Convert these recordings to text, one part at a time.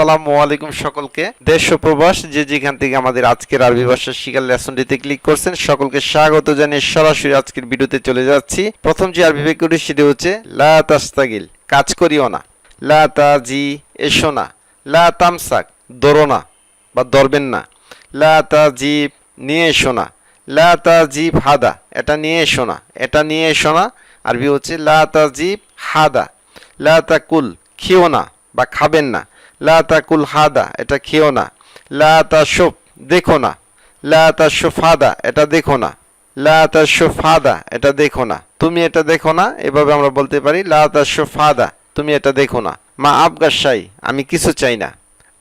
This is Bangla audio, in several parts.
আসসালামু আলাইকুম সকলকে। দেশ প্রবাস, যে যেখান থেকে আমাদের আজকের আরবি ভাষা শিকার লেসনটিতে ক্লিক করছেন, সকলকে স্বাগত জানিয়ে সরাসরি আজকের ভিডিওতে চলে যাচ্ছি। প্রথম যে আরবি বাক্যটি, সেটি হচ্ছে, লা কাজ করিও না। লা তাজি এসো না লা তামসাক ধরো না বা দরবেন না লা তাজিব নিয়ে এসো না লা তাজিব হাদা এটা নিয়ে এসো না এটা নিয়ে এসো না আরবি হচ্ছে, লা তাজিব হাদা লা তাকুল খেও না বা খাবেন না লা হাদা, এটা খেও না। লা দেখো না। লা হাদা এটা দেখো না। লা হাদা এটা দেখো না। তুমি এটা দেখো না, এভাবে আমরা বলতে পারি, লা হাদা তুমি এটা দেখো না। মা আবগাসাই আমি কিছু চাই না।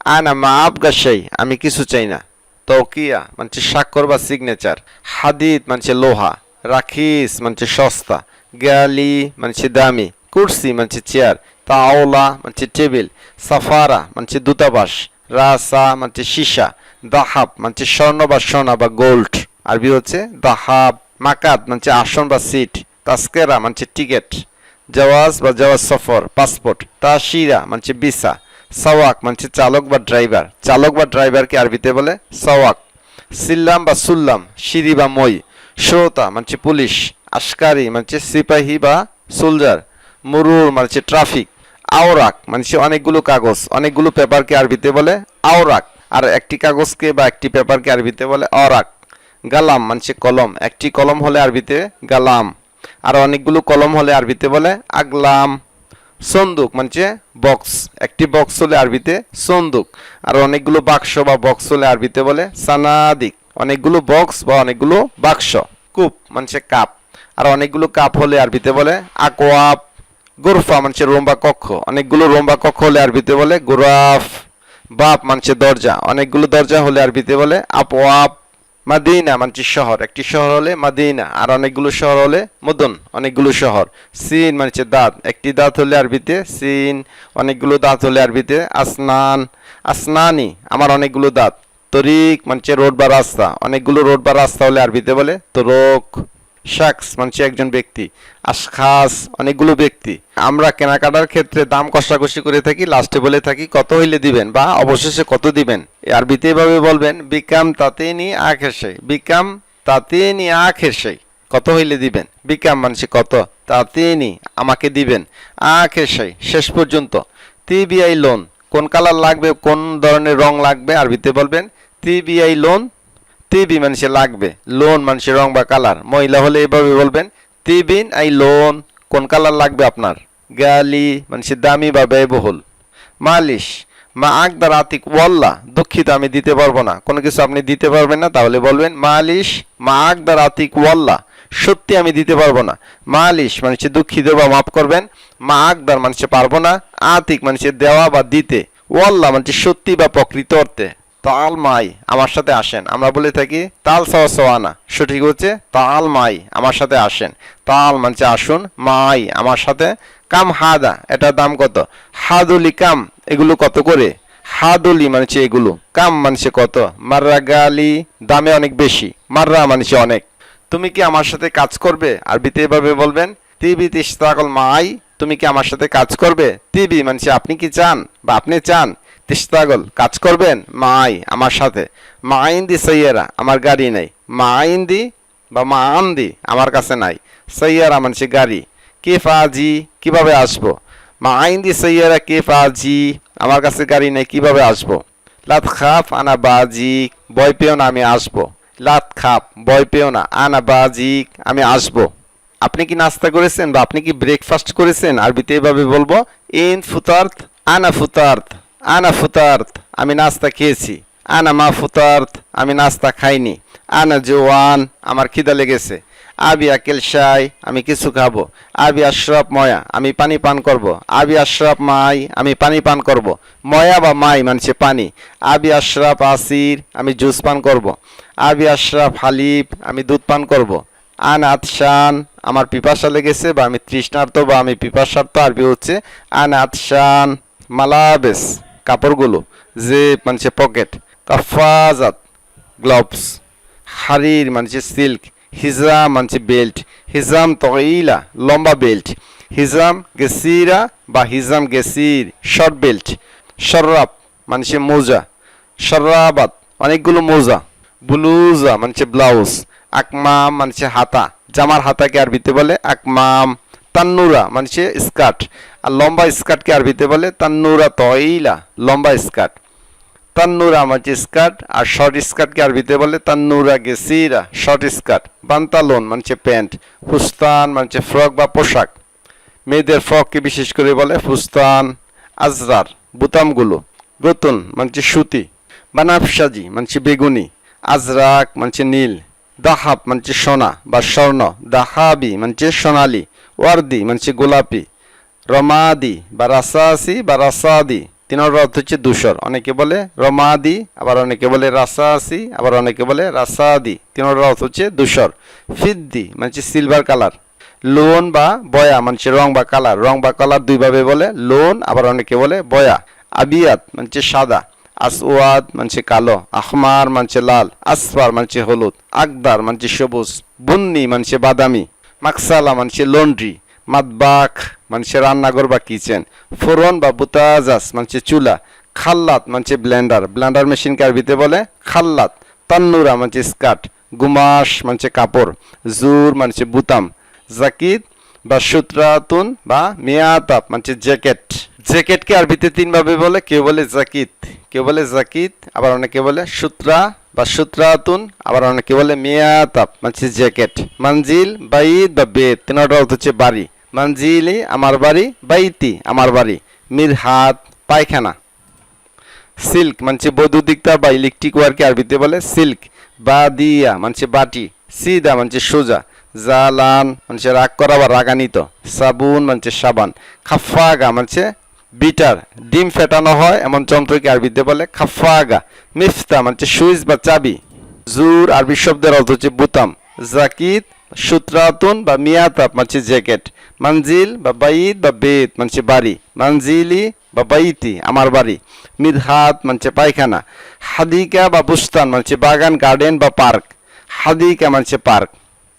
আনা মা আবগাসাই আমি কিছু চাই না। তৌকিয়া মানে স্বাক্ষর বা সিগনেচার হাদিদ মানে লোহা। রাখিস মানে সস্তা। গালি মানে দামি। কুর্সি মানে চেয়ার। তাওলা মানে টেবিল। সাফারা মানে দূতাবাস, রাসা মানে সীসা, দাহাব মানে স্বর্ণ বা সোনা বা গোল্ড। আরবি হচ্ছে দাহাব মাকাত মানে আসন বা সিট, তাস্কেরা মানে টিকেট। জওয়াজ বা জওয়াজ সফর, পাসপোর্ট। তাশিরা মানে ভিসা। সওয়াক মানে চালক বা ড্রাইভার। চালক বা ড্রাইভারকে আরবিতে বলে? সওয়াক। সিল্লাম বা সুল্লাম, সিঁড়ি বা মই। শ্রোতা মানে পুলিশ। আশকারি মানে সিপাহী বা সোলজার। মুরুর মানে ট্রাফিক। আওরাক মানে সে অনেকগুলো কাগজ, অনেকগুলো পেপারকে আরবিতে বলে আওরাক, আর একটি কাগজকে বা একটি পেপারকে আরবিতে বলে অরাক, গালাম মানে কলম, একটি কলম হলে আরবিতে গালাম, আর অনেকগুলো কলম হলে আরবিতে বলে আগলাম, সন্দুক মানে বক্স, একটি বক্স হলে আরবিতে সন্দুক, আর অনেকগুলো বাক্স বা বক্স হলে আরবিতে বলে সানাদিক, অনেকগুলো বক্স বা অনেকগুলো বাক্স, কূপ মানে কাপ, আর অনেকগুলো কাপ হলে আরবিতে বলে আকোয়াপ গোরফা মানে রোম্বা কক্ষ। অনেকগুলো রোম্বা কক্ষ হলে আরবিতে বলে গোরাফ, বাপ মানছে দরজা। অনেকগুলো দরজা হলে আরবিতে বলে আপোয়াপ মাদিনা মানছে শহর। একটি শহর হলে মাদিনা, আর অনেকগুলো শহর হলে মদন, অনেকগুলো শহর। সিন মানছে দাঁত। একটি দাঁত হলে আরবিতে সিন, অনেকগুলো দাঁত হলে আরবিতে আসনান, আসনানি, আমার অনেকগুলো দাঁত। তরিক মানছে রোড বা রাস্তা। অনেকগুলো রোড বা রাস্তা হলে আরবিতে বলে তরক। শাকস মানে একজন ব্যক্তি। আশখাস, অনেকগুলো ব্যক্তি। আমরা কেনাকাটার ক্ষেত্রে দাম কষাকষি করে থাকি লাস্টে বলে থাকি, কত হইলে দিবেন বা অবশেষে কত দিবেন? আরবিতে এভাবে বলবেন, বিকাম তাতে নি আখ এসে বিকাম তাতে নি আখ এসে কত হইলে দিবেন? বিকাম মানে কত? তাতে নি আমাকে দিবেন আখ এসে শেষ পর্যন্ত। তিবিআই লোন, কোন কালার লাগবে, কোন ধরনের রং লাগবে, আরবিতে বলবেন, তিবিআই লোন তিবি মানুষে লাগবে, লোন মানুষের রং বা কালার। মহিলা হলে এভাবে বলবেন, তিবিন আই লোন, কোন কালার লাগবে আপনার? গালি মানুষের দামি বা ব্যয়বহুল। মালিশ, মা আকদার আতিক ওয়াল্লা দুঃখিত আমি দিতে পারব না। কোনো কিছু আপনি দিতে পারবেন না, তাহলে বলবেন, মালিশ, মা আকদার আতিক ওয়াল্লা সত্যি আমি দিতে পারব না। মালিশ মানুষের দুঃখিত বা মাফ করবেন, মা আকদার মানুষে পারব না, আতিক মানুষের দেওয়া বা দিতে ওয়াল্লা মানুষের সত্যি বা প্রকৃত অর্থে। তাল মাই আমার সাথে আসেন। আমরা বলে থাকি, তাল সাওয়া সোয়ানা। সঠিক হচ্ছে তাল মাই আমার সাথে আসেন। তাল মানছে আসুন, মাই, আমার সাথে। কাম হাদা, এটার দাম কত? হাদুলি কাম, এগুলো কত করে? হাদুলি মানছে এগুলো। কাম মানছে কত? মাররা গালি, দামে অনেক বেশি। মাররা মানছে অনেক। তুমি কি আমার সাথে কাজ করবে? আরবিতে এভাবে বলবেন, তিবি তিস্তাকল মাই, তুমি কি আমার সাথে কাজ করবে? তিবি মানছে আপনি কি চান বা আপনি চান? তিস্তাগল কাজ করবেন? মা আই আমার সাথে। মা আইন্দি সৈয়ারা, আমার গাড়ি নেই। মা আইন্দি বা মা আন্দি আমার কাছে নাই। সৈয়ারা মানছে গাড়ি। কে ফাজি? কীভাবে আসব? মা আইন্দি সৈয়ারা, কে ফাজি? আমার কাছে গাড়ি নেই, কীভাবে আসব? লাত খাপ আনা বাজি বয় পেও না, আমি আসব। লাত খাপ বয় পেও না, আনা বাজি, আমি আসব। আপনি কি নাস্তা করেছেন বা আপনি কি ব্রেকফাস্ট করেছেন? আরবিতে এভাবে বলব ইন ফুতার্থ আনা ফুতার্থ আনা ফুতার্থ আমি নাস্তা খেয়েছি। আনা মা ফুতার্থ আমি নাস্তা খাইনি। আনা জোয়ান, আমার খিদা লেগেছে। আবি আকেল শাই আমি কিছু খাব। আবি আশরাফ ময়া, আমি পানি পান করব। আবি আশরাফ মাই, আমি পানি পান করব। ময়া বা মাই মানছে পানি। আবি আশরাফ আসির, আমি জুস পান করব। আবি আশরাফ হালিব আমি দুধ পান করব। আন আতশান, আমার পিপাসা লেগেছে বা আমি তৃষ্ণার্ত বা আমি পিপাসার্থ আরবি হচ্ছে আন আতশান, মালাবেস। কাপড়গুলো যে মানে পকেট কাফাজাত গ্লাভস হারির মানে সিল্ক হিজাম মানে বেল্ট হিজাম তইলা লম্বা বেল্ট হিজাম গেসিরা বা হিজাম গেসির শর্ট বেল্ট শর্রাপ মানে মোজা সরাবাত অনেকগুলো মোজা, ব্লুজা মানে ব্লাউজ আকমাম মানে হাতা, জামার হাতাকে আরবিতে বলে আকমাম। তান্নুরা মানে স্কার্ট। আর লম্বা স্কার্টকে আরবিতে বলে? তান্নুরা তইলা লম্বা স্কার্ট। তান্নুরা মানে স্কার্ট, আর শর্ট স্কার্টকে আরবিতে বলে? তান্নুরা গেসিরা, শর্ট স্কার্ট। বান্তালোন মানে প্যান্ট। ফুস্তান মানে ফ্রক বা পোশাক। মেয়েদের ফ্রককে বিশেষ করে বলে? ফুস্তান, আজরার, বুতামগুলো। গতুন মানে সুতি। বানাফসাজি মানে বেগুনি। আজরাক মানে নীল। দাহাব মানে সোনা, বা স্বর্ণ, দাহাবি মানে সোনালি, ওয়ার্দি মানে গোলাপি, রমাদি, বা রাসাসি, বা রাসাদি, তিনোর অর্থ হচ্ছে দূষর অনেকে বলে রমাদি, আবার অনেকে বলে রাসাসি, আবার অনেকে বলে রাসাদি, তিনোর অর্থ হচ্ছে দূষর ফিদ্দি মানে সিলভার কালার লোন বা বয়া মানে রং বা কালার রং বা কালার দুইভাবে বলে, লোন, আবার অনেকে বলে বয়া। আবিয়াত মানে সাদা। আসওয়াদ মানে কালো আহমার মানে লাল, আসফার মানে হলুদ, আকদার মানে সবুজ, বুন্নি মানে বাদামি, মাকসালা মানে লন্ড্রি, মাদবাক মানে রান্নাঘর বা কিচেন, ফোরন বা বুতাজাস মানে চুলা, খাল্লাত মানে ব্লেন্ডার ব্লেন্ডার মেশিনকে আরবিতে বলে? খাল্লাত, তান্নুরা মানে স্কার্ট গুমাস মানে কাপড়, জুর মানে বুতাম, জাকিদ বা সুত্রাতুন বা মিয়াতাপ মানে জ্যাকেট। জ্যাকেটকে আরবিতে তিনভাবে বলে, কেউ বলে জাকিত, কেউ বলে জাকিত, আবার অনেকে বলে সূত্রা বা সূত্রাতুন, আবার অনেকে বলে মিয়াতাপ মানে জ্যাকেট। মানজিল বাইদ বা বেদ তিনটা অর্থ হচ্ছে বাড়ি। মানজিলি, আমার বাড়ি, বাইতি, আমার বাড়ি। মিরহাত পায়খানা। সিল্ক মানে বৈদ্যুতিক তার বা ইলেকট্রিক ওয়ারকে আরবিতে বলে সিল্ক। বা দিয়া মানে বাটি। সিদা মানে সোজা। জালান মানে রাগ করা বা রাগানিত সাবুন মানে সাবান। খাফাগা মানে বিটার, ডিম ফেটানো হয়, এমন যন্ত্রকে আরবিতে বলে খাফাগা, মিফতা মানে সুইচ বা চাবি। জুর, আরবি শব্দের অর্থ হচ্ছে বুতাম। জাকিত, সূত্রাতুন বা মিয়াতাপ মানে জ্যাকেট। মানজিল বা বাইত বা বেত মানে বাড়ি। মানজিলি বা বাইতি, আমার বাড়ি। মিরহাত মানে পায়খানা। হাদিকা বা বুস্তান মানে বাগান, গার্ডেন বা পার্ক। হাদিকা মানে পার্ক।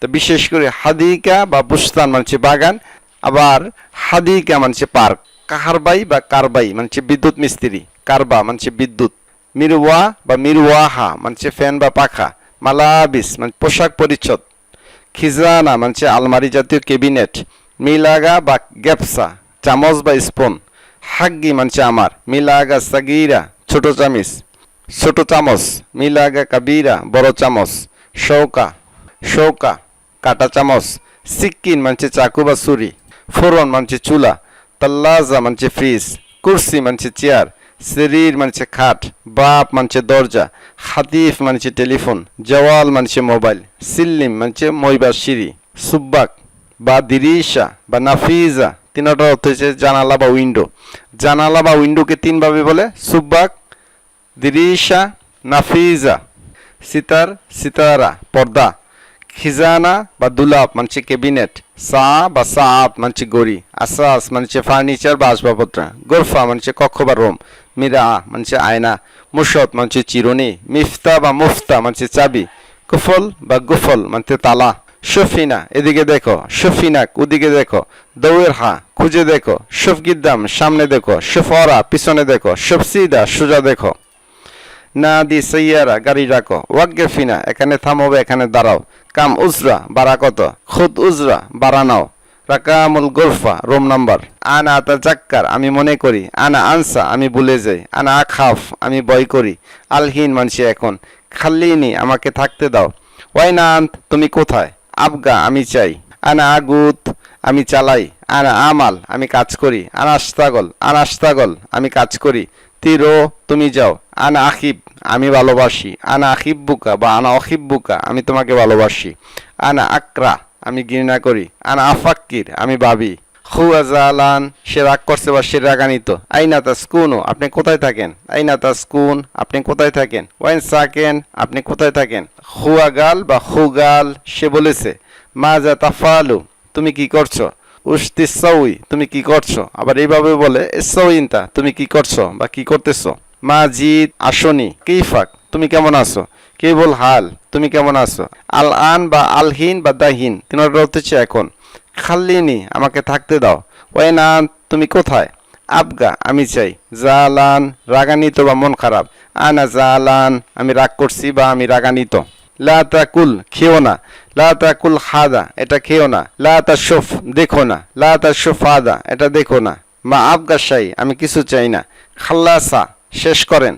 তো বিশেষ করে হাদিকা বা বুস্তান মানে বাগান। আবার হাদিকা মানে পার্ক। কাহারবাই বা কারবাই মানে বিদ্যুৎ মিস্ত্রি, কারবা মানে বিদ্যুৎ। মিরওয়া বা মিরওয়াহা মানে ফ্যান বা পাখা। মালাবিস মানে পোশাক পরিচ্ছদ। খিজানা মানে আলমারি জাতীয় কেবিনেট মিলাগা বা গ্যাপসা, চামচ বা স্পুন। হাগ্গি মানে আমার। মিলাগা সাগিরা, ছোট চামিচ। ছোট চামচ, মিলাগা কাবিরা, বড় চামচ। শৌকা শৌকা, কাটা চামচ। সিক্কিন মানে চাকু বা ছুরি। ফোরন মানে চুলা। তাল্লাজা মানে ফ্রিজ, কুর্সি মানে চেয়ার, শরীর মানে খাট, বাপ মানে দরজা, হাতিফ মানে টেলিফোন, জওয়াল মানে মোবাইল, সিল্লিম মানে মইবা সিঁড়ি, সুব্বাক বা দিরিশা বা নাফিজা, তিনটা অর্থ হচ্ছে জানালা বা উইন্ডো। জানালা বা উইন্ডোকে তিনভাবে বলে, সুব্বাক, দিরিশা, নাফিজা, সিতার, সিতারা, পর্দা। খিজানা বা দুলাপ মানে কেবিনেট সা বা সাত মানে গড়ি আসাস মানে ফার্নিচার বা আসবাবপত্র গোরফা মানে কক্ষ বা রোম মিরা মানে আয়না মুসত মানে চিরুনি মিফতা বা মুফতা মানে চাবি কুফল বা গুফল মানে তালা শফিনা এদিকে দেখো শফিনাক ওদিকে দেখো দৌড়ের হা খুঁজে দেখো শফগিদ্দাম সামনে দেখো শফরা পিছনে দেখো শফসিদা সোজা দেখো না দি সৈয়ারা গাড়ি রাখো ওয়াগ্গেফিনা এখানে থামবে এখানে দাঁড়াও কাম উজরা, বাড়া কত? খুদ উজরা, বাড়া নাও। রাকামুল গোরফা, রোম নাম্বার। আনা আতা জাক্কার আমি মনে করি। আনা আনসা, আমি ভুলে যাই। আনা আখাফ, আমি ভয় করি। আলহীন মানসি এখন। খাল্লিনি, আমাকে থাকতে দাও। ওয়াইনান্ত তুমি কোথায়? আবগা, আমি চাই। আনা আগুত, আমি চালাই। আনা আমাল, আমি কাজ করি। আনা আস্তাগল আনা আস্তাগল আমি কাজ করি। তিরো, তুমি যাও। আনা আখিব, আমি ভালোবাসি। আনা আখিব্বুকা বা আনা অখিব্বুকা আমি তোমাকে ভালোবাসি। আনা আকরা, আমি ঘৃণা করি। আনা আফাক্কির, আমি ভাবি। হু আজালান সে রাগ করছে বা সে রাগানিত আইনা তা স্কুনও আপনি কোথায় থাকেন? আইনা তা স্কুন আপনি কোথায় থাকেন? ওয়াইন সাকেন, আপনি কোথায় থাকেন? হুয়াগাল বা হুগাল, সে বলেছে মা যা তাফালু, তুমি কি করছ? উস্তি সউই তুমি কি করছ? আবার এইভাবে বলে সউইনতা তুমি কি করছ বা কি করতেছো? মা জিদ আসনি, কিফাক, তুমি কেমন আছো? কেবল হাল, তুমি কেমন আছো? আল আন বা আলহীন বা দাহীন তিনটা হচ্ছে এখন। খাল্লিনি, আমাকে থাকতে দাও। ওয়াইনান, তুমি কোথায়? আবগা, আমি চাই। জালান, রাগান্বিত বা মন খারাপ। আনা জালান, আমি রাগ করছি বা আমি রাগান্বিত। লা খেও না। লা হাদা, এটা খেও না। লা দেখো না। লা হাদা, এটা দেখো না। মা আবগা শাই, আমি কিছু চাই না। খাল্লাসা, শেষ করেন।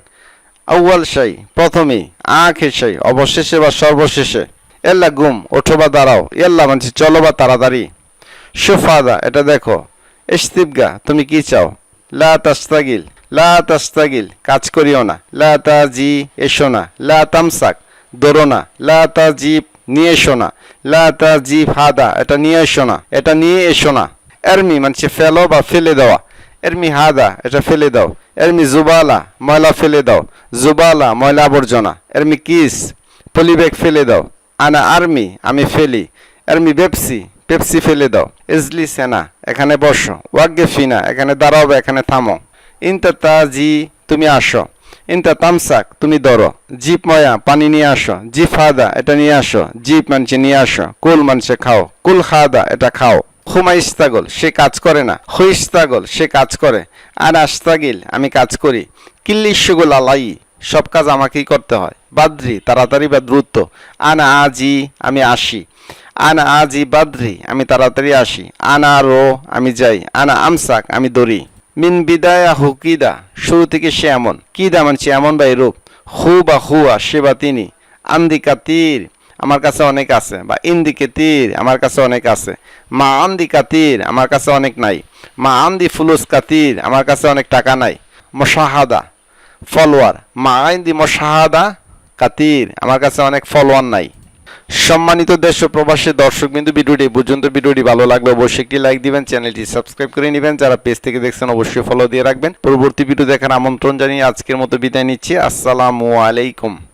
আউয়াল শাই প্রথমেই আখে শাই, অবশেষে বা সর্বশেষে। এল্লা গুম, ওঠো বা দাঁড়াও। এল্লা মানছি, চলো বা তাড়াতাড়ি। সুফাদা এটা দেখো। ইস্তিবগা তুমি কি চাও? লা তাস্তাগিল লা কাজ করিও না। লা তাজি, এসো না। লা তামসাক দৌড়ো না। লা তাজিব, নিয়ে এসো না। লা তাজিব হাদা, এটা নিয়ে এসো না। এটা নিয়ে এসো না। এরমি মানছে ফেলো বা ফেলে দেওয়া। এরমি হাদা, এটা ফেলে দাও। এরমি জুবালা, ময়লা ফেলে দাও। জুবালা, ময়লা আবর্জনা। এরমি কিস, পলিব্যাগ ফেলে দাও। আনা আর্মি, আমি ফেলি। আর্মি পেপসি পেপসি ফেলে দাও। ইজলি সেনা, এখানে বসো। ওয়াগ্গে ফিনা, এখানে দাঁড়াও এখানে থামো। ইনতা তাজি, তুমি আসো। ইনতা তামসাক, তুমি ধরো জিপ ময়া, পানি নিয়ে আসো জি ফাদা, এটা নিয়ে আসো জিপ মানছে নিয়ে আসো, কুল মানছে খাও, কুল খাদা, এটা খাও। হুমা ইস্তাগল, সে কাজ করে না। হু ইস্তাগল, সে কাজ করে। আর আস্তাগিল, আমি কাজ করি। কিল্লিশগুল আলাই, সব কাজ আমাকেই করতে হয়। বাদ্রি, তাড়াতাড়ি বা দ্রুত। আনা আজি, আমি আসি। আনা আজি বাদ্রি, আমি তাড়াতাড়ি আসি। আনা রো, আমি যাই। আনা আমসাক, আমি দৌড়ি মিন বিদায়া হুকিদা শুরু থেকে সে এমন। কিদা মানছি এমন বা এরূপ। হু বা হুয়া, সে বা তিনি। আন্দিকা তীর, আমার কাছে অনেক আছে। বা ইন্দিকে তীর, আমার কাছে অনেক আছে। মা আন্দি কাতির আমার কাছে অনেক নাই। মা আন্দি ফুলুস কাতির আমার কাছে অনেক টাকা নাই। মশাহাদা, ফলোয়ার। মা আইন্দি মশাহাদা কাতির আমার কাছে অনেক ফলোয়ার নাই। সম্মানিত দেশ ও প্রবাসী দর্শক বিন্দু ভিডিওটি পর্যন্ত। ভিডিওটি ভালো লাগলে অবশ্যই একটি লাইক দিবেন, চ্যানেলটি সাবস্ক্রাইব করে নেবেন। যারা পেজ থেকে দেখছেন, অবশ্যই ফলো দিয়ে রাখবেন। পরবর্তী ভিডিও দেখার আমন্ত্রণ জানিয়ে আজকের মতো বিদায় নিচ্ছি। আসসালামু আলাইকুম।